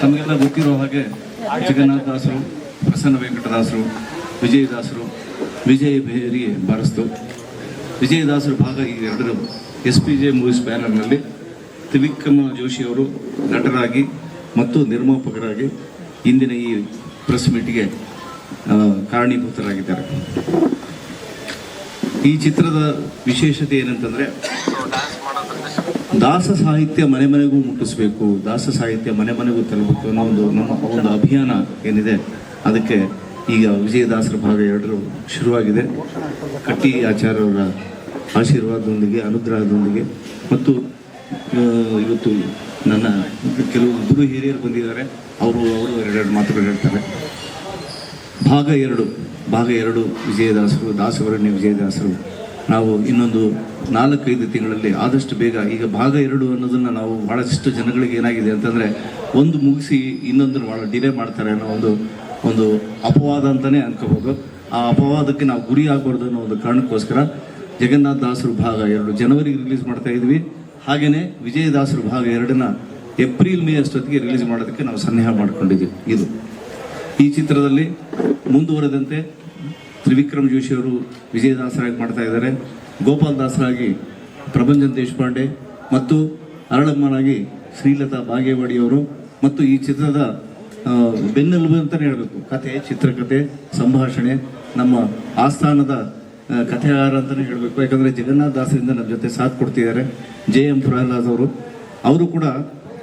ತಮಗೆಲ್ಲ ಗೊತ್ತಿರೋ ಹಾಗೆ ಜಗನ್ನಾಥ ದಾಸರು ಪ್ರಸನ್ನ ವೆಂಕಟದಾಸರು, ವಿಜಯದಾಸರು, ವಿಜಯ ಬೇರಿ ಬಾರಿಸ್ತು. ವಿಜಯದಾಸರು ಭಾಗ ಈ ಎರಡರ ಎಸ್ ಪಿ ಜೆ ಮೂವೀಸ್ ಬ್ಯಾನರ್ನಲ್ಲಿ ತ್ರಿವಿಕ್ರಮ ಜೋಶಿಯವರು ನಟರಾಗಿ ಮತ್ತು ನಿರ್ಮಾಪಕರಾಗಿ ಇಂದಿನ ಈ ಪ್ರೆಸ್ ಮೀಟ್ಗೆ ಕಾರಣೀಭೂತರಾಗಿದ್ದಾರೆ. ಈ ಚಿತ್ರದ ವಿಶೇಷತೆ ಏನಂತಂದರೆ ದಾಸ ಸಾಹಿತ್ಯ ಮನೆ ಮನೆಗೂ ಮುಟ್ಟಿಸ್ಬೇಕು, ದಾಸ ಸಾಹಿತ್ಯ ಮನೆ ಮನೆಗೂ ತಲುಪಬೇಕು ಅನ್ನೋ ಒಂದು ನಮ್ಮ ಒಂದು ಅಭಿಯಾನ ಏನಿದೆ, ಅದಕ್ಕೆ ಈಗ ವಿಜಯದಾಸರ ಭಾಗ ಎರಡರು ಶುರುವಾಗಿದೆ. ಕಟ್ಟಿ ಆಚಾರ್ಯರ ಆಶೀರ್ವಾದದೊಂದಿಗೆ, ಅನುಗ್ರಹದೊಂದಿಗೆ. ಮತ್ತು ಇವತ್ತು ನನ್ನ ಕೆಲವು ಗುರು ಹಿರಿಯರು ಬಂದಿದ್ದಾರೆ, ಅವರು ಅವರು ಎರಡೆರಡು ಮಾತುಗಳು ಹೇಳ್ತಾರೆ. ಭಾಗ ಎರಡು ಭಾಗ ಎರಡು ವಿಜಯದಾಸರು ದಾಸವರಣ್ಯ ವಿಜಯದಾಸರು ನಾವು ಇನ್ನೊಂದು ನಾಲ್ಕೈದು ತಿಂಗಳಲ್ಲಿ ಆದಷ್ಟು ಬೇಗ ಈಗ ಭಾಗ ಎರಡು ಅನ್ನೋದನ್ನು ನಾವು ಭಾಳಷ್ಟು ಜನಗಳಿಗೆ ಏನಾಗಿದೆ ಅಂತಂದರೆ ಒಂದು ಮುಗಿಸಿ ಇನ್ನೊಂದನ್ನು ಭಾಳ ಡಿಲೇ ಮಾಡ್ತಾರೆ ಅನ್ನೋ ಒಂದು ಒಂದು ಅಪವಾದ ಅಂತಲೇ ಅನ್ಕೋಬೋದು ಆ ಅಪವಾದಕ್ಕೆ ನಾವು ಗುರಿ ಆಗಬಾರ್ದು ಅನ್ನೋ ಒಂದು ಕಾರಣಕ್ಕೋಸ್ಕರ ಜಗನ್ನಾಥ ದಾಸರು ಭಾಗ ಎರಡು ಜನವರಿಗೆ ರಿಲೀಸ್ ಮಾಡ್ತಾ ಇದ್ವಿ. ಹಾಗೆಯೇ ವಿಜಯದಾಸರು ಭಾಗ ಎರಡನ್ನ ಏಪ್ರಿಲ್ ಮೇ ಅಷ್ಟೊತ್ತಿಗೆ ರಿಲೀಸ್ ಮಾಡೋದಕ್ಕೆ ನಾವು ಸನ್ನೆಹ ಮಾಡ್ಕೊಂಡಿದ್ದೀವಿ ಇದು ಈ ಚಿತ್ರದಲ್ಲಿ ಮುಂದುವರೆದಂತೆ ತ್ರಿವಿಕ್ರಮ್ ಜೋಶಿ ಅವರು ವಿಜಯದಾಸರಾಗಿ ಮಾಡ್ತಾ ಇದ್ದಾರೆ. ಗೋಪಾಲ್ ದಾಸರಾಗಿ ಪ್ರಭಂಜನ್ ದೇಶಪಾಂಡೆ ಮತ್ತು ಅರಳಮ್ಮನಾಗಿ ಶ್ರೀಲತಾ ಬಾಗೇವಾಡಿಯವರು ಮತ್ತು ಈ ಚಿತ್ರದ ಬೆನ್ನೆಲುಬು ಅಂತಲೇ ಹೇಳಬೇಕು. ಕತೆ ಚಿತ್ರಕಥೆ ಸಂಭಾಷಣೆ, ನಮ್ಮ ಆಸ್ಥಾನದ ಕಥೆಗಾರ ಅಂತಲೇ ಹೇಳಬೇಕು. ಯಾಕಂದರೆ ಜಗನ್ನಾಥ ದಾಸರಿಂದ ನಮ್ಮ ಜೊತೆ ಸಾಥ್ ಕೊಡ್ತಿದ್ದಾರೆ. ಜೆ ಎಂ ಪ್ರಹ್ಲಾದ್ ಅವರು. ಅವರು ಕೂಡ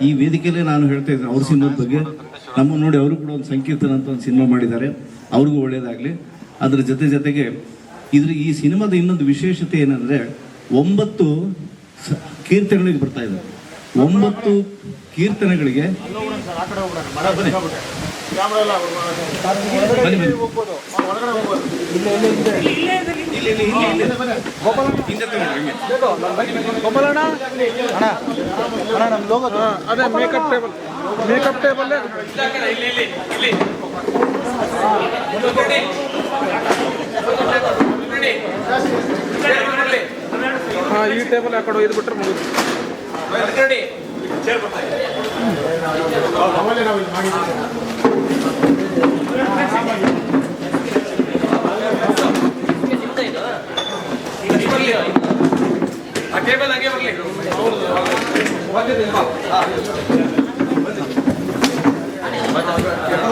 ಈ ವೇದಿಕೆಯಲ್ಲೇ ನಾನು ಹೇಳ್ತಾ ಇದ್ದೇನೆ, ಅವ್ರ ಸಿನಿಮಾದ ಬಗ್ಗೆ. ನಮ್ಮ ನೋಡಿ ಅವರು ಕೂಡ ಒಂದು ಸಂಕೀರ್ತನ ಅಂತ ಒಂದು ಸಿನಿಮಾ ಮಾಡಿದ್ದಾರೆ. ಅವ್ರಿಗೂ ಒಳ್ಳೆಯದಾಗಲಿ ಅದ್ರ ಜೊತೆ ಜೊತೆಗೆ ಇದ್ರ ಈ ಸಿನಿಮಾದ ಇನ್ನೊಂದು ವಿಶೇಷತೆ ಏನಂದರೆ ಒಂಬತ್ತು ಸ- ಕೀರ್ತನೆಗಳಿಗೆ ಬರ್ತಾ ಇದೆ ಒಂಬತ್ತು ಕೀರ್ತನೆಗಳಿಗೆ ಬನ್ನಿ ಬನ್ನಿ. ಇಲ್ಲಿ ಇಲ್ಲಿ ಇಲ್ಲಿ ಇಲ್ಲಿ ಹಿಂದೆ ತಗೊಳ್ಳಿ, ಹಂಗೆ. ಗೋಪಾಲಣ್ಣ ಅಣ್ಣ ಅಣ್ಣ ನಮ್ಮ ಲೋಗೋ ಅದೇ ಮೇಕಪ್ ಟೇಬಲ್ ಮೇಕಪ್ ಟೇಬಲ್ ಹಾಂ ಈ ಟೇಬಲ್ ಆ ಕಡೆ ಒಯ್ದು ಮುಗಿದು ಮುಗಿದು ಟೇಬಲ್ ಹಾಗೆ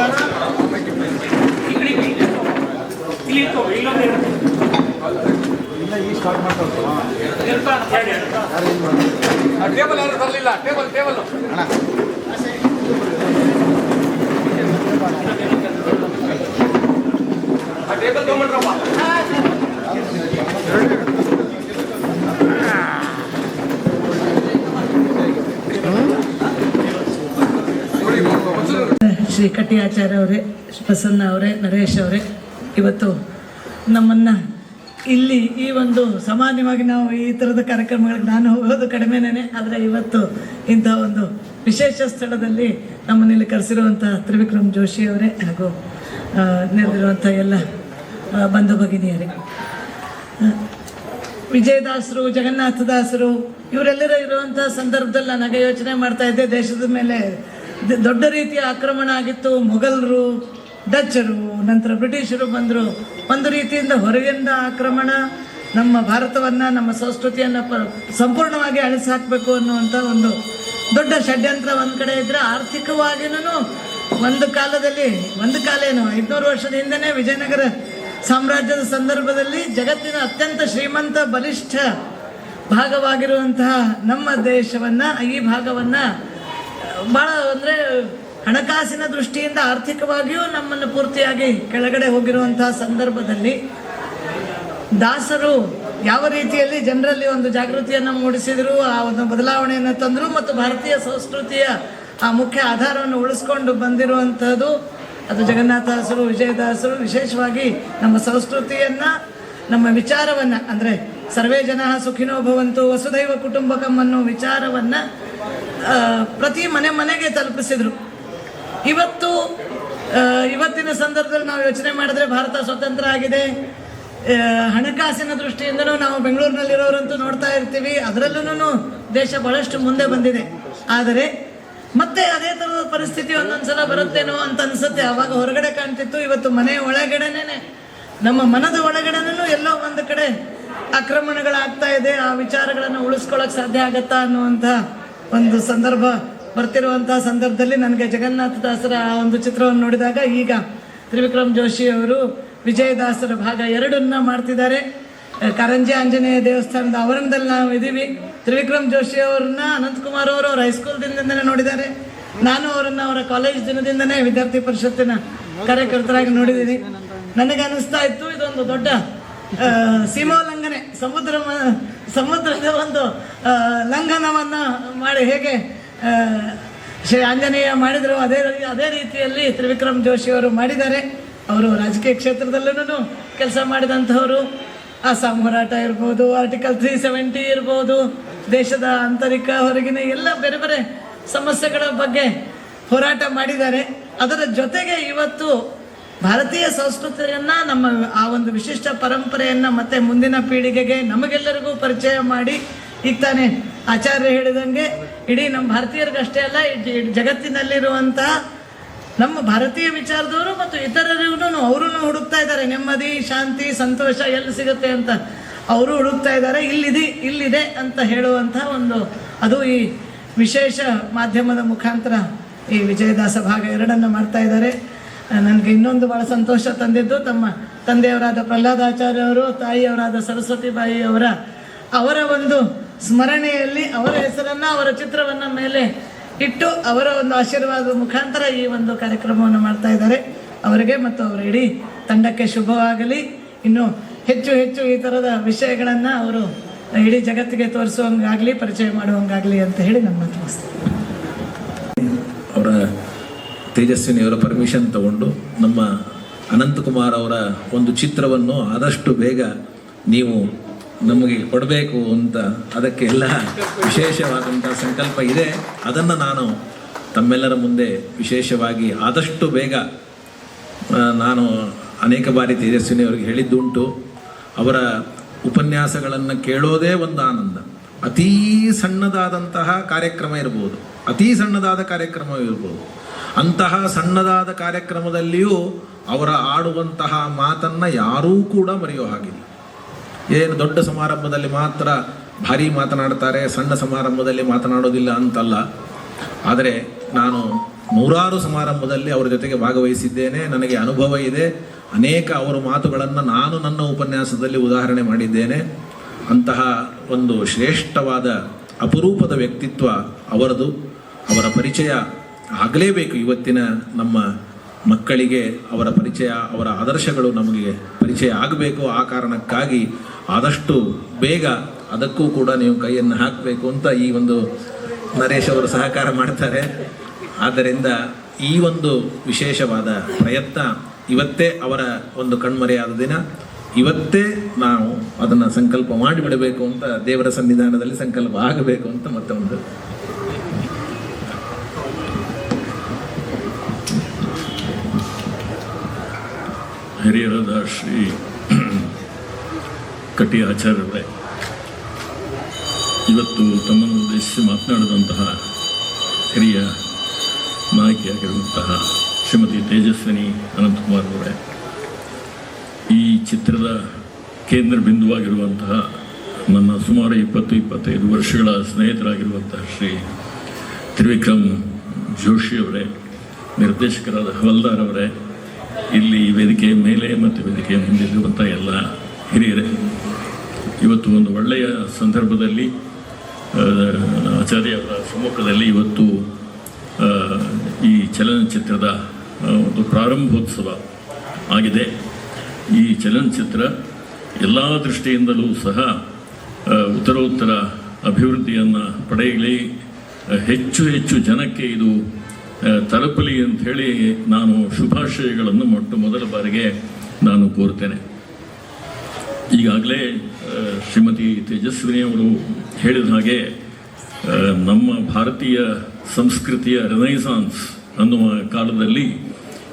ಬರಲಿ ಟೇಬಲ್ ಯಾರು ಬರಲಿಲ್ಲ ಟೇಬಲ್ ಟೇಬಲ್ ಆ ಟೇಬಲ್ ತಗೊಂಡ್ರಪ್ಪ ಶ್ರೀ ಕಟ್ಟಿ ಆಚಾರ್ಯ ಅವರೇ ಪ್ರಸನ್ನ ಅವರೇ ನರೇಶ್ ಅವರೇ. ಇವತ್ತು ನಮ್ಮನ್ನು ಇಲ್ಲಿ ಈ ಒಂದು ಸಾಮಾನ್ಯವಾಗಿ ನಾವು ಈ ಥರದ ಕಾರ್ಯಕ್ರಮಗಳಿಗೆ ನಾನು ಹೋಗೋದು ಕಡಿಮೆನೇ ಆದರೆ ಇವತ್ತು ಇಂಥ ಒಂದು ವಿಶೇಷ ಸ್ಥಳದಲ್ಲಿ ನಮ್ಮನ್ನು ಇಲ್ಲಿ ಕರೆಸಿರುವಂಥ ತ್ರಿವಿಕ್ರಮ್ ಜೋಶಿ ಅವರೇ ಹಾಗೂ ನೆರೆದಿರುವಂಥ ಎಲ್ಲ ಬಂಧು ಭಗಿನಿಯರೇ. ವಿಜಯದಾಸರು, ಜಗನ್ನಾಥದಾಸರು, ಇವರೆಲ್ಲರ ಇರುವಂಥ ಸಂದರ್ಭದಲ್ಲಿ ನನಗೆ ಯೋಚನೆ ಮಾಡ್ತಾ ಇದ್ದೆ, ದೇಶದ ಮೇಲೆ ದೊಡ್ಡ ರೀತಿಯ ಆಕ್ರಮಣ ಆಗಿತ್ತು, ಮೊಘಲರು ಡಚ್ಚರು ನಂತರ ಬ್ರಿಟಿಷರು ಬಂದರು. ಒಂದು ರೀತಿಯಿಂದ ಹೊರಗಿಂದ ಆಕ್ರಮಣ, ನಮ್ಮ ಭಾರತವನ್ನು, ನಮ್ಮ ಸಂಸ್ಕೃತಿಯನ್ನು ಪ, ಸಂಪೂರ್ಣವಾಗಿ ಅಳಿಸಾಕಬೇಕು ಅನ್ನುವಂಥ ಒಂದು ದೊಡ್ಡ ಷಡ್ಯಂತ್ರ ಒಂದು ಕಡೆ ಇದ್ದರೆ ಆರ್ಥಿಕವಾಗಿನೂ ಒಂದು ಕಾಲದಲ್ಲಿ, ಒಂದು ಕಾಲ ಏನು, ಐದುನೂರು ವರ್ಷದ ಹಿಂದೆನೇ ವಿಜಯನಗರ ಸಾಮ್ರಾಜ್ಯದ ಸಂದರ್ಭದಲ್ಲಿ ಜಗತ್ತಿನ ಅತ್ಯಂತ ಶ್ರೀಮಂತ, ಬಲಿಷ್ಠ ಭಾಗವಾಗಿರುವಂತಹ ನಮ್ಮ ದೇಶವನ್ನು, ಈ ಭಾಗವನ್ನು ಭಾಳ ಅಂದರೆ ಹಣಕಾಸಿನ ದೃಷ್ಟಿಯಿಂದ ಆರ್ಥಿಕವಾಗಿಯೂ ನಮ್ಮನ್ನು ಪೂರ್ತಿಯಾಗಿ ಕೆಳಗಡೆ ಹೋಗಿರುವಂತಹ ಸಂದರ್ಭದಲ್ಲಿ ದಾಸರು ಯಾವ ರೀತಿಯಲ್ಲಿ ಜನರಲ್ಲಿ ಒಂದು ಜಾಗೃತಿಯನ್ನು ಮೂಡಿಸಿದರು, ಆ ಒಂದು ಬದಲಾವಣೆಯನ್ನು ತಂದರು ಮತ್ತು ಭಾರತೀಯ ಸಂಸ್ಕೃತಿಯ ಆ ಮುಖ್ಯ ಆಧಾರವನ್ನು ಉಳಿಸ್ಕೊಂಡು ಬಂದಿರುವಂಥದ್ದು ಅದು ಜಗನ್ನಾಥದಾಸರು ವಿಜಯದಾಸರು ವಿಶೇಷವಾಗಿ ನಮ್ಮ ಸಂಸ್ಕೃತಿಯನ್ನು, ನಮ್ಮ ವಿಚಾರವನ್ನು, ಅಂದರೆ ಸರ್ವೇ ಜನ ಸುಖಿನೋ ಭವಂತು, ವಸುದೈವ ಕುಟುಂಬಕಂ ಅನ್ನೋ ವಿಚಾರವನ್ನು ಪ್ರತಿ ಮನೆ ಮನೆಗೆ ತಲುಪಿಸಿದರು. ಇವತ್ತು ಇವತ್ತಿನ ಸಂದರ್ಭದಲ್ಲಿ ನಾವು ಯೋಚನೆ ಮಾಡಿದ್ರೆ ಭಾರತ ಸ್ವತಂತ್ರ ಆಗಿದೆ. ಹಣಕಾಸಿನ ದೃಷ್ಟಿಯಿಂದನೂ ನಾವು ಬೆಂಗಳೂರಿನಲ್ಲಿರೋರಂತೂ ನೋಡ್ತಾ ಇರ್ತೀವಿ. ಅದರಲ್ಲೂ ದೇಶ ಬಹಳಷ್ಟು ಮುಂದೆ ಬಂದಿದೆ. ಆದರೆ, ಮತ್ತೆ ಅದೇ ಥರದ ಪರಿಸ್ಥಿತಿ ಒಂದೊಂದ್ಸಲ ಬರುತ್ತೇನೋ ಅಂತ ಅನ್ಸುತ್ತೆ. ಅವಾಗ ಹೊರಗಡೆ ಕಾಣ್ತಿತ್ತು. ಇವತ್ತು ಮನೆ ಒಳಗಡೆನೇ ನಮ್ಮ ಮನದ ಒಳಗಡೆನೂ ಎಲ್ಲೋ ಒಂದು ಕಡೆ ಆಕ್ರಮಣಗಳಾಗ್ತಾ ಇದೆ. ಆ ವಿಚಾರಗಳನ್ನು ಉಳಿಸ್ಕೊಳ್ಳೋಕೆ ಸಾಧ್ಯ ಆಗತ್ತಾ ಅನ್ನುವಂಥ ಒಂದು ಸಂದರ್ಭ ಬರ್ತಿರುವಂತಹ ಸಂದರ್ಭದಲ್ಲಿ ನನಗೆ ಜಗನ್ನಾಥ ದಾಸರ ಒಂದು ಚಿತ್ರವನ್ನು ನೋಡಿದಾಗ ಈಗ ತ್ರಿವಿಕ್ರಮ್ ಜೋಶಿ ಅವರು ವಿಜಯದಾಸರ ಭಾಗ ಎರಡನ್ನ ಮಾಡ್ತಿದ್ದಾರೆ. ಕರಂಜಿ ಆಂಜನೇಯ ದೇವಸ್ಥಾನದ ಆವರಣದಲ್ಲಿ ನಾವು ಇದ್ದೀವಿ ತ್ರಿವಿಕ್ರಮ್ ಜೋಶಿ ಅವ್ರನ್ನ ಅನಂತಕುಮಾರ್ ಅವರು ಅವರ ಹೈಸ್ಕೂಲ್ ದಿನದಿಂದಲೇ ನೋಡಿದ್ದಾರೆ. ನಾನು ಅವರನ್ನ ಅವರ ಕಾಲೇಜ್ ದಿನದಿಂದನೇ ವಿದ್ಯಾರ್ಥಿ ಪರಿಷತ್ತಿನ ಕಾರ್ಯಕರ್ತರಾಗಿ ನೋಡಿದ್ದೀನಿ. ನನಗೆ ಅನಿಸ್ತಾ ಇತ್ತು, ಇದೊಂದು ದೊಡ್ಡ ಸೀಮೋಲ್ಲಂಘನೆ ಸಮುದ್ರ ಸಮುದ್ರದ ಒಂದು ಲಂಘನವನ್ನು ಮಾಡಿ ಹೇಗೆ ಶ್ರೀ ಆಂಜನೇಯ ಮಾಡಿದರು ಅದೇ ಅದೇ ರೀತಿಯಲ್ಲಿ ತ್ರಿವಿಕ್ರಮ್ ಜೋಶಿ ಅವರು ಮಾಡಿದ್ದಾರೆ. ಅವರು ರಾಜಕೀಯ ಕ್ಷೇತ್ರದಲ್ಲೂ ಕೆಲಸ ಮಾಡಿದಂಥವರು. ಅಸ್ಸಾಂ ಹೋರಾಟ ಇರ್ಬೋದು ಆರ್ಟಿಕಲ್ ತ್ರೀ ಸೆವೆಂಟಿ ಇರ್ಬೋದು, ದೇಶದ ಆಂತರಿಕ ಹೊರಗಿನ ಎಲ್ಲ ಬೇರೆ ಬೇರೆ ಸಮಸ್ಯೆಗಳ ಬಗ್ಗೆ ಹೋರಾಟ ಮಾಡಿದ್ದಾರೆ. ಅದರ ಜೊತೆಗೆ ಇವತ್ತು ಭಾರತೀಯ ಸಂಸ್ಕೃತಿಯನ್ನು, ನಮ್ಮ ಆ ಒಂದು ವಿಶಿಷ್ಟ ಪರಂಪರೆಯನ್ನು ಮತ್ತೆ ಮುಂದಿನ ಪೀಳಿಗೆಗೆ ನಮಗೆಲ್ಲರಿಗೂ ಪರಿಚಯ ಮಾಡಿ ಈಗ ತಾನೇ ಆಚಾರ್ಯ ಹೇಳಿದಂಗೆ, ಇಡೀ ನಮ್ಮ ಭಾರತೀಯರಿಗಷ್ಟೇ ಅಲ್ಲ ಜಗತ್ತಿನಲ್ಲಿರುವಂಥ ನಮ್ಮ ಭಾರತೀಯ ವಿಚಾರದವರು ಮತ್ತು ಇತರರಿಗೂ ಅವರು ಹುಡುಕ್ತಾ ಇದ್ದಾರೆ. ನೆಮ್ಮದಿ, ಶಾಂತಿ, ಸಂತೋಷ ಎಲ್ಲಿ ಸಿಗುತ್ತೆ ಅಂತ. ಅವರು ಹುಡುಕ್ತಾ ಇದ್ದಾರೆ. ಇಲ್ಲಿದೆ ಇಲ್ಲಿದೆ ಅಂತ ಹೇಳುವಂತಹ ಒಂದು, ಅದು ಈ ವಿಶೇಷ ಮಾಧ್ಯಮದ ಮುಖಾಂತರ ಈ ವಿಜಯದಾಸ ಭಾಗ ಎರಡನ್ನು ಮಾಡ್ತಾ ಇದ್ದಾರೆ. ನನಗೆ ಇನ್ನೊಂದು ಬಹಳ ಸಂತೋಷ ತಂದಿದ್ದು, ತಮ್ಮ ತಂದೆಯವರಾದ ಪ್ರಹ್ಲಾದಾಚಾರ್ಯ ಅವರು ತಾಯಿಯವರಾದ ಸರಸ್ವತಿ ಬಾಯಿ ಅವರ ಅವರ ಒಂದು ಸ್ಮರಣೆಯಲ್ಲಿ ಅವರ ಹೆಸರನ್ನ, ಅವರ ಚಿತ್ರವನ್ನ ಮೇಲೆ ಇಟ್ಟು ಅವರ ಒಂದು ಆಶೀರ್ವಾದ ಮುಖಾಂತರ ಈ ಒಂದು ಕಾರ್ಯಕ್ರಮವನ್ನು ಮಾಡ್ತಾ ಇದ್ದಾರೆ. ಅವರಿಗೆ ಮತ್ತು ಅವರ ಇಡೀ ತಂಡಕ್ಕೆ ಶುಭವಾಗಲಿ. ಇನ್ನು ಹೆಚ್ಚು ಹೆಚ್ಚು ಈ ಥರದ ವಿಷಯಗಳನ್ನು ಅವರು ಇಡೀ ಜಗತ್ತಿಗೆ ತೋರಿಸುವಂಗಾಗಲಿ, ಪರಿಚಯ ಮಾಡುವಂಗಾಗಲಿ ಅಂತ ಹೇಳಿ ನನ್ನ ಅವರ ತೇಜಸ್ವಿನಿ ಅವರ ತೇಜಸ್ವಿನಿಯವರ ಪರ್ಮಿಷನ್ ತಗೊಂಡು ನಮ್ಮ ಅನಂತಕುಮಾರ್ ಅವರ ಒಂದು ಚಿತ್ರವನ್ನು ಆದಷ್ಟು ಬೇಗ ನೀವು ನಮಗೆ ಕೊಡಬೇಕು ಅಂತ ಅದಕ್ಕೆಲ್ಲ ವಿಶೇಷವಾದಂಥ ಸಂಕಲ್ಪ ಇದೆ. ಅದನ್ನು ನಾನು ತಮ್ಮೆಲ್ಲರ ಮುಂದೆ ವಿಶೇಷವಾಗಿ ಆದಷ್ಟು ಬೇಗ ನಾನು ಅನೇಕ ಬಾರಿ ತೇಜಸ್ವಿನಿ ಅವರಿಗೆ ಹೇಳಿದ್ದುಂಟು. ಅವರ ಉಪನ್ಯಾಸಗಳನ್ನು ಕೇಳೋದೇ ಒಂದು ಆನಂದ. ಅತೀ ಸಣ್ಣದಾದಂತಹ ಕಾರ್ಯಕ್ರಮ ಇರ್ಬೋದು. ಅತೀ ಸಣ್ಣದಾದ ಕಾರ್ಯಕ್ರಮ ಇರ್ಬೋದು. ಅಂತಹ ಸಣ್ಣದಾದ ಕಾರ್ಯಕ್ರಮದಲ್ಲಿಯೂ ಅವರ ಆಡುವಂತಹ ಮಾತನ್ನು ಯಾರೂ ಕೂಡ ಮರೆಯೋ ಹಾಗಿಲ್ಲ. ಏನು ದೊಡ್ಡ ಸಮಾರಂಭದಲ್ಲಿ ಮಾತ್ರ ಭಾರಿ ಮಾತನಾಡ್ತಾರೆ, ಸಣ್ಣ ಸಮಾರಂಭದಲ್ಲಿ ಮಾತನಾಡೋದಿಲ್ಲ ಅಂತಲ್ಲ. ಆದರೆ ನಾನು ನೂರಾರು ಸಮಾರಂಭದಲ್ಲಿ ಅವರ ಜೊತೆಗೆ ಭಾಗವಹಿಸಿದ್ದೇನೆ, ನನಗೆ ಅನುಭವ ಇದೆ. ಅನೇಕ ಅವರ ಮಾತುಗಳನ್ನು ನಾನು ನನ್ನ ಉಪನ್ಯಾಸದಲ್ಲಿ ಉದಾಹರಣೆ ಮಾಡಿದ್ದೇನೆ. ಅಂತಹ ಒಂದು ಶ್ರೇಷ್ಠವಾದ ಅಪರೂಪದ ವ್ಯಕ್ತಿತ್ವ ಅವರದು. ಅವರ ಪರಿಚಯ ಆಗಲೇಬೇಕು ಇವತ್ತಿನ ನಮ್ಮ ಮಕ್ಕಳಿಗೆ, ಅವರ ಪರಿಚಯ, ಅವರ ಆದರ್ಶಗಳು ನಮಗೆ ಪರಿಚಯ ಆಗಬೇಕು. ಆ ಕಾರಣಕ್ಕಾಗಿ ಆದಷ್ಟು ಬೇಗ ಅದಕ್ಕೂ ಕೂಡ ನೀವು ಕೈಯನ್ನು ಹಾಕಬೇಕು ಅಂತ ಈ ಒಂದು ನರೇಶ್ ಅವರು ಸಹಕಾರ ಮಾಡ್ತಾರೆ. ಆದ್ದರಿಂದ ಈ ಒಂದು ವಿಶೇಷವಾದ ಪ್ರಯತ್ನ ಇವತ್ತೇ ಅವರ ಒಂದು ಕಣ್ಮರೆಯಾದ ದಿನ. ಇವತ್ತೇ ನಾವು ಅದನ್ನು ಸಂಕಲ್ಪ ಮಾಡಿಬಿಡಬೇಕು ಅಂತ ದೇವರ ಸನ್ನಿಧಾನದಲ್ಲಿ ಸಂಕಲ್ಪ ಆಗಬೇಕು ಅಂತ ಮತ್ತೆ ಒಂದು ಹಿರಿಯರದ ಶ್ರೀ ಕಟಿ ಆಚಾರ್ಯವರೇ, ಇವತ್ತು ತಮ್ಮನ್ನು ಉದ್ದೇಶಿಸಿ ಮಾತನಾಡಿದಂತಹ ಹಿರಿಯ ನಾಯಕಿಯಾಗಿರುವಂತಹ ಶ್ರೀಮತಿ ತೇಜಸ್ವಿನಿ ಅನಂತಕುಮಾರ್ ಅವರೇ, ಈ ಚಿತ್ರದ ಕೇಂದ್ರ ಬಿಂದುವಾಗಿರುವಂತಹ ನನ್ನ ಸುಮಾರು ಇಪ್ಪತ್ತು ಇಪ್ಪತ್ತೈದು ವರ್ಷಗಳ ಸ್ನೇಹಿತರಾಗಿರುವಂತಹ ಶ್ರೀ ತ್ರಿವಿಕ್ರಮ್ ಜೋಶಿ ಅವರೇ, ನಿರ್ದೇಶಕರಾದ ಹವಲ್ದಾರ್ ಅವರೇ, ಇಲ್ಲಿ ವೇದಿಕೆಯ ಮೇಲೆ ಮತ್ತು ವೇದಿಕೆಯ ಮುಂದಿರುವಂಥ ಎಲ್ಲ ಹಿರಿಯರೇ, ಇವತ್ತು ಒಂದು ಒಳ್ಳೆಯ ಸಂದರ್ಭದಲ್ಲಿ ಆಚಾರ್ಯರ ಸಮ್ಮುಖದಲ್ಲಿ ಇವತ್ತು ಈ ಚಲನಚಿತ್ರದ ಒಂದು ಪ್ರಾರಂಭೋತ್ಸವ ಆಗಿದೆ. ಈ ಚಲನಚಿತ್ರ ಎಲ್ಲ ದೃಷ್ಟಿಯಿಂದಲೂ ಸಹ ಉತ್ತರೋತ್ತರ ಅಭಿವೃದ್ಧಿಯನ್ನು ಪಡೆಯಲಿ ಹೆಚ್ಚು ಹೆಚ್ಚು ಜನಕ್ಕೆ ಇದು ತಲುಪಲಿ ಅಂತ ನಾನು ಶುಭಾಶಯಗಳನ್ನು ಮೊಟ್ಟ ಮೊದಲ ಬಾರಿಗೆ ನಾನು ಕೋರ್ತೇನೆ. ಈಗಾಗಲೇ ಶ್ರೀಮತಿ ತೇಜಸ್ವಿನಿ ಅವರು ಹೇಳಿದ ಹಾಗೆ ನಮ್ಮ ಭಾರತೀಯ ಸಂಸ್ಕೃತಿಯ ರೆನೈಸಾನ್ಸ್ ಅನ್ನುವ ಕಾಲದಲ್ಲಿ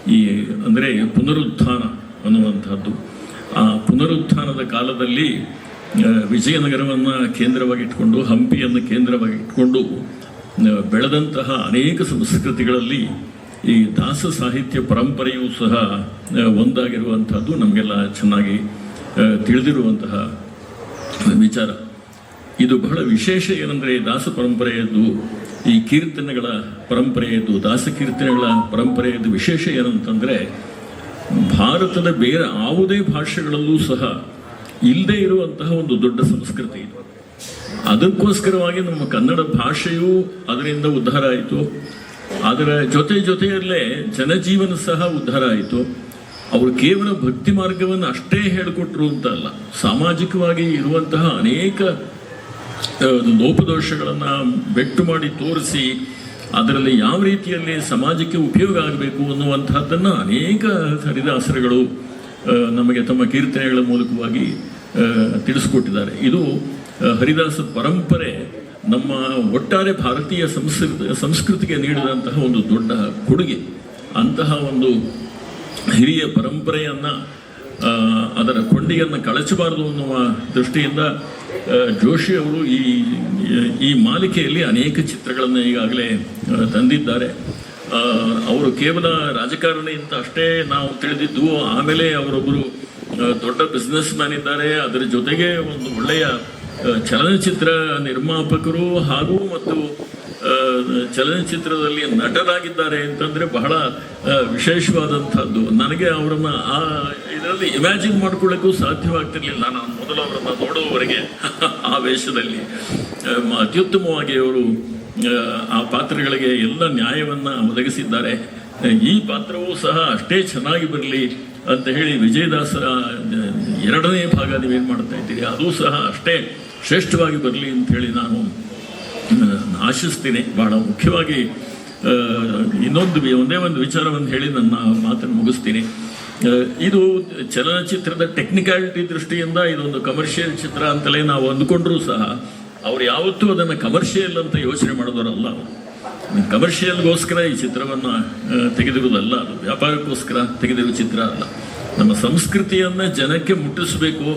ಈ, ಅಂದರೆ ಪುನರುತ್ಥಾನ ಅನ್ನುವಂಥದ್ದು. ಆ ಪುನರುತ್ಥಾನದ ಕಾಲದಲ್ಲಿ ವಿಜಯನಗರವನ್ನು ಕೇಂದ್ರವಾಗಿಟ್ಕೊಂಡು, ಹಂಪಿಯನ್ನು ಕೇಂದ್ರವಾಗಿಟ್ಕೊಂಡು ಬೆಳೆದಂತಹ ಅನೇಕ ಸಂಸ್ಕೃತಿಗಳಲ್ಲಿ ಈ ದಾಸ ಸಾಹಿತ್ಯ ಪರಂಪರೆಯೂ ಸಹ ಒಂದಾಗಿರುವಂಥದ್ದು ನಮಗೆಲ್ಲ ಚೆನ್ನಾಗಿ ತಿಳಿದಿರುವಂತಹ ವಿಚಾರ. ಇದು ಬಹಳ ವಿಶೇಷ ಏನಂದರೆ ದಾಸ ಪರಂಪರೆಯದ್ದು, ಈ ಕೀರ್ತನೆಗಳ ಪರಂಪರೆಯದ್ದು, ದಾಸ ಕೀರ್ತನೆಗಳ ಪರಂಪರೆಯದ್ದು ವಿಶೇಷ ಏನಂತಂದರೆ, ಭಾರತದ ಬೇರೆ ಯಾವುದೇ ಭಾಷೆಗಳಲ್ಲೂ ಸಹ ಇಲ್ಲದೇ ಇರುವಂತಹ ಒಂದು ದೊಡ್ಡ ಸಂಸ್ಕೃತಿ ಇದು. ಅದಕ್ಕೋಸ್ಕರವಾಗಿ ನಮ್ಮ ಕನ್ನಡ ಭಾಷೆಯೂ ಅದರಿಂದ ಉದ್ಧಾರ ಆಯಿತು. ಅದರ ಜೊತೆ ಜೊತೆಯಲ್ಲೇ ಜನಜೀವನ ಸಹ ಉದ್ಧಾರ ಆಯಿತು. ಅವರು ಕೇವಲ ಭಕ್ತಿ ಮಾರ್ಗವನ್ನು ಅಷ್ಟೇ ಹೇಳಿಕೊಟ್ರು ಅಂತ ಅಲ್ಲ. ಸಾಮಾಜಿಕವಾಗಿ ಇರುವಂತಹ ಅನೇಕ ಲೋಪದೋಷಗಳನ್ನು ಬೆಟ್ಟು ಮಾಡಿ ತೋರಿಸಿ ಅದರಲ್ಲಿ ಯಾವ ರೀತಿಯಲ್ಲಿ ಸಮಾಜಕ್ಕೆ ಉಪಯೋಗ ಆಗಬೇಕು ಅನ್ನುವಂಥದ್ದನ್ನು ಅನೇಕ ಹರಿದಾಸರುಗಳು ನಮಗೆ ತಮ್ಮ ಕೀರ್ತನೆಗಳ ಮೂಲಕವಾಗಿ ತಿಳಿಸ್ಕೊಟ್ಟಿದ್ದಾರೆ. ಇದು ಹರಿದಾಸ ಪರಂಪರೆ ನಮ್ಮ ಒಟ್ಟಾರೆ ಭಾರತೀಯ ಸಂಸ್ಕೃತಿ, ಸಂಸ್ಕೃತಿಗೆ ನೀಡಿದಂತಹ ಒಂದು ದೊಡ್ಡ ಕೊಡುಗೆ. ಅಂತಹ ಒಂದು ಹಿರಿಯ ಪರಂಪರೆಯನ್ನು ಅದರ ಕೊಂಡಿಯನ್ನು ಕಳಚಬಾರದು ಅನ್ನುವ ದೃಷ್ಟಿಯಿಂದ ಜೋಶಿ ಅವರು ಈ ಈ ಮಾಲಿಕೆಯಲ್ಲಿ ಅನೇಕ ಚಿತ್ರಗಳನ್ನು ಈಗಾಗಲೇ ತಂದಿದ್ದಾರೆ. ಅವರು ಕೇವಲ ರಾಜಕಾರಣಿ ಅಂತ ಅಷ್ಟೇ ನಾವು ತಿಳಿದಿದ್ದು, ಆಮೇಲೆ ಅವರೊಬ್ಬರು ದೊಡ್ಡ ಬಿಸ್ನೆಸ್ ಮ್ಯಾನ್ ಇದ್ದಾರೆ. ಅದರ ಜೊತೆಗೆ ಒಂದು ಒಳ್ಳೆಯ ಚಲನಚಿತ್ರ ನಿರ್ಮಾಪಕರು ಹಾಗೂ ಮತ್ತು ಚಲನಚಿತ್ರದಲ್ಲಿ ನಟರಾಗಿದ್ದಾರೆ ಅಂತಂದರೆ ಬಹಳ ವಿಶೇಷವಾದಂಥದ್ದು. ನನಗೆ ಅವರನ್ನು ಆ ಇದರಲ್ಲಿ ಇಮ್ಯಾಜಿನ್ ಮಾಡ್ಕೊಳ್ಳೋಕ್ಕೂ ಸಾಧ್ಯವಾಗ್ತಿರಲಿಲ್ಲ. ನಾನು ಮೊದಲು ಅವರನ್ನು ನೋಡುವವರೆಗೆ ಆ ವೇಷದಲ್ಲಿ ಅತ್ಯುತ್ತಮವಾಗಿ ಅವರು ಆ, ಪಾತ್ರಗಳಿಗೆ ಎಲ್ಲ ನ್ಯಾಯವನ್ನು ಒದಗಿಸಿದ್ದಾರೆ. ಈ ಪಾತ್ರವೂ ಸಹ ಅಷ್ಟೇ ಚೆನ್ನಾಗಿ ಬರಲಿ ಅಂತ ಹೇಳಿ ವಿಜಯದಾಸರ ಎರಡನೇ ಭಾಗ ನೀವೇನು ಮಾಡ್ತಾ ಇದ್ದೀರಿ? ಅದು ಸಹ ಅಷ್ಟೇ ಶ್ರೇಷ್ಠವಾಗಿ ಬರಲಿ ಅಂತ ಹೇಳಿ ನಾನು ಆಶಿಸ್ತೀನಿ. ಬಹಳ ಮುಖ್ಯವಾಗಿ ಇನ್ನೊಂದು ಒಂದೇ ಒಂದು ವಿಚಾರವನ್ನು ಹೇಳಿ ನನ್ನ ಮಾತನ್ನು ಮುಗಿಸ್ತೀನಿ. ಇದು ಚಲನಚಿತ್ರದ ಟೆಕ್ನಿಕಾಲಿಟಿ ದೃಷ್ಟಿಯಿಂದ ಇದೊಂದು ಕಮರ್ಷಿಯಲ್ ಚಿತ್ರ ಅಂತಲೇ ನಾವು ಅಂದ್ಕೊಂಡ್ರೂ ಸಹ, ಅವ್ರು ಯಾವತ್ತೂ ಅದನ್ನು ಕಮರ್ಷಿಯಲ್ ಅಂತ ಯೋಚನೆ ಮಾಡಿದವರಲ್ಲ ಅವರು. ಕಮರ್ಷಿಯಲ್ಗೋಸ್ಕರ ಈ ಚಿತ್ರವನ್ನು ತೆಗೆದಿರೋದಲ್ಲ ಅದು. ವ್ಯಾಪಾರಕ್ಕೋಸ್ಕರ ತೆಗೆದಿರುವ ಚಿತ್ರ ಅಲ್ಲ. ನಮ್ಮ ಸಂಸ್ಕೃತಿಯನ್ನು ಜನಕ್ಕೆ ಮುಟ್ಟಿಸಬೇಕು.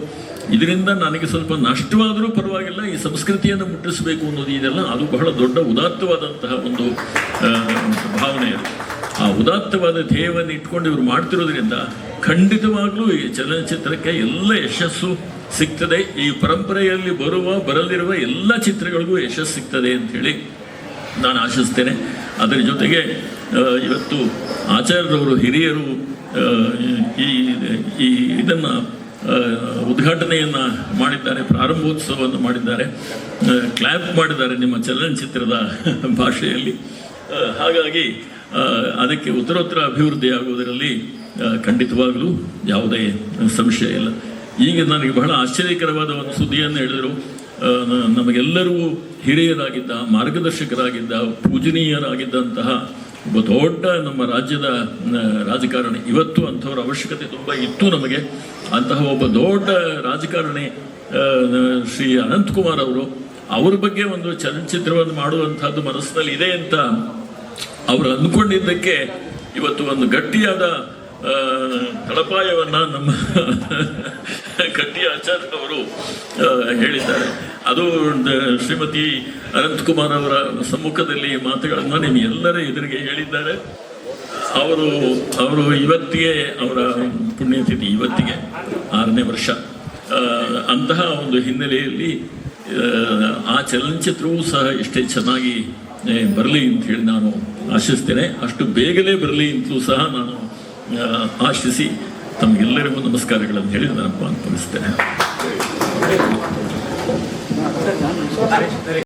ಇದರಿಂದ ನನಗೆ ಸ್ವಲ್ಪ ನಷ್ಟವಾದರೂ ಪರವಾಗಿಲ್ಲ, ಈ ಸಂಸ್ಕೃತಿಯನ್ನು ಮುಟ್ಟಿಸಬೇಕು ಅನ್ನೋದು ಇದೆಲ್ಲ, ಅದು ಬಹಳ ದೊಡ್ಡ ಉದಾತ್ತವಾದಂತಹ ಒಂದು ಭಾವನೆ ಅದು. ಆ ಉದಾತ್ತವಾದ ಧ್ಯೇಯವನ್ನು ಇಟ್ಕೊಂಡು ಇವರು ಮಾಡ್ತಿರೋದ್ರಿಂದ ಖಂಡಿತವಾಗ್ಲೂ ಈ ಚಲನಚಿತ್ರಕ್ಕೆ ಎಲ್ಲ ಯಶಸ್ಸು ಸಿಗ್ತದೆ. ಈ ಪರಂಪರೆಯಲ್ಲಿ ಬರುವ, ಬರಲಿರುವ ಎಲ್ಲ ಚಿತ್ರಗಳಿಗೂ ಯಶಸ್ಸು ಸಿಗ್ತದೆ ಹೇಳಿ ನಾನು ಆಶಿಸ್ತೇನೆ. ಅದರ ಜೊತೆಗೆ ಇವತ್ತು ಆಚಾರ್ಯರವರು ಹಿರಿಯರು ಈ ಈ, ಇದನ್ನು ಉದ್ಘಾಟನೆಯನ್ನು ಮಾಡಿದ್ದಾರೆ, ಪ್ರಾರಂಭೋತ್ಸವವನ್ನು ಮಾಡಿದ್ದಾರೆ ಕ್ಲ್ಯಾಪ್ ಮಾಡಿದ್ದಾರೆ ನಿಮ್ಮ ಚಲನಚಿತ್ರದ ಭಾಷೆಯಲ್ಲಿ. ಹಾಗಾಗಿ ಅದಕ್ಕೆ ಉತ್ತರೋತ್ತರ ಅಭಿವೃದ್ಧಿ ಆಗುವುದರಲ್ಲಿ ಖಂಡಿತವಾಗಲೂ ಯಾವುದೇ ಸಂಶಯ ಇಲ್ಲ. ಈಗ ನನಗೆ ಬಹಳ ಆಶ್ಚರ್ಯಕರವಾದ ಒಂದು ಸುದ್ದಿಯನ್ನು ಹೇಳಿದರು. ನಮಗೆಲ್ಲರೂ ಹಿರಿಯರಾಗಿದ್ದ, ಮಾರ್ಗದರ್ಶಕರಾಗಿದ್ದ, ಪೂಜನೀಯರಾಗಿದ್ದಂತಹ ಒಬ್ಬ ದೊಡ್ಡ ನಮ್ಮ ರಾಜ್ಯದ ರಾಜಕಾರಣಿ. ಇವತ್ತು ಅಂಥವ್ರ ಅವಶ್ಯಕತೆ ತುಂಬ ಇತ್ತು ನಮಗೆ. ಅಂತಹ ಒಬ್ಬ ದೊಡ್ಡ ರಾಜಕಾರಣಿ ಶ್ರೀ ಅನಂತಕುಮಾರ್ ಅವರು, ಅವ್ರ ಬಗ್ಗೆ ಒಂದು ಚಲನಚಿತ್ರವನ್ನು ಮಾಡುವಂತಹದ್ದು ಮನಸ್ಸಿನಲ್ಲಿ ಇದೆ ಅಂತ ಅವರು ಅಂದ್ಕೊಂಡಿದ್ದಕ್ಕೆ ಇವತ್ತು ಒಂದು ಗಟ್ಟಿಯಾದ ಕಳಪಾಯವನ್ನು ನಮ್ಮ ಗಟ್ಟಿ ಆಚಾರ್ಯ ಅವರು ಹೇಳಿದ್ದಾರೆ. ಅದು ಶ್ರೀಮತಿ ಅನಂತಕುಮಾರ್ ಅವರ ಸಮ್ಮುಖದಲ್ಲಿ ಮಾತುಗಳನ್ನು ಮಾತುಗಳನ್ನು ನಿಮ್ಗೆಲ್ಲರ ಎದುರಿಗೆ ಹೇಳಿದ್ದಾರೆ. ಅವರು ಅವರು ಇವತ್ತಿಗೆ ಅವರ ಪುಣ್ಯತಿಥಿ ಇವತ್ತಿಗೆ ಆರನೇ ವರ್ಷ. ಅಂತಹ ಒಂದು ಹಿನ್ನೆಲೆಯಲ್ಲಿ ಆ, ಚಲನಚಿತ್ರವೂ ಸಹ ಇಷ್ಟೇ ಚೆನ್ನಾಗಿ ಬರಲಿ ಅಂತ ಹೇಳಿ ನಾನು ಆಶಿಸ್ತೇನೆ. ಅಷ್ಟು ಬೇಗನೆ ಬರಲಿ ಅಂತಲೂ ಸಹ ನಾನು ಆಶಿಸಿ ತಮಗೆಲ್ಲರಿಗೂ ನಮಸ್ಕಾರಗಳನ್ನು ಹೇಳಿ ನಾನು ಮುಗಿಸ್ತೇನೆ So that's.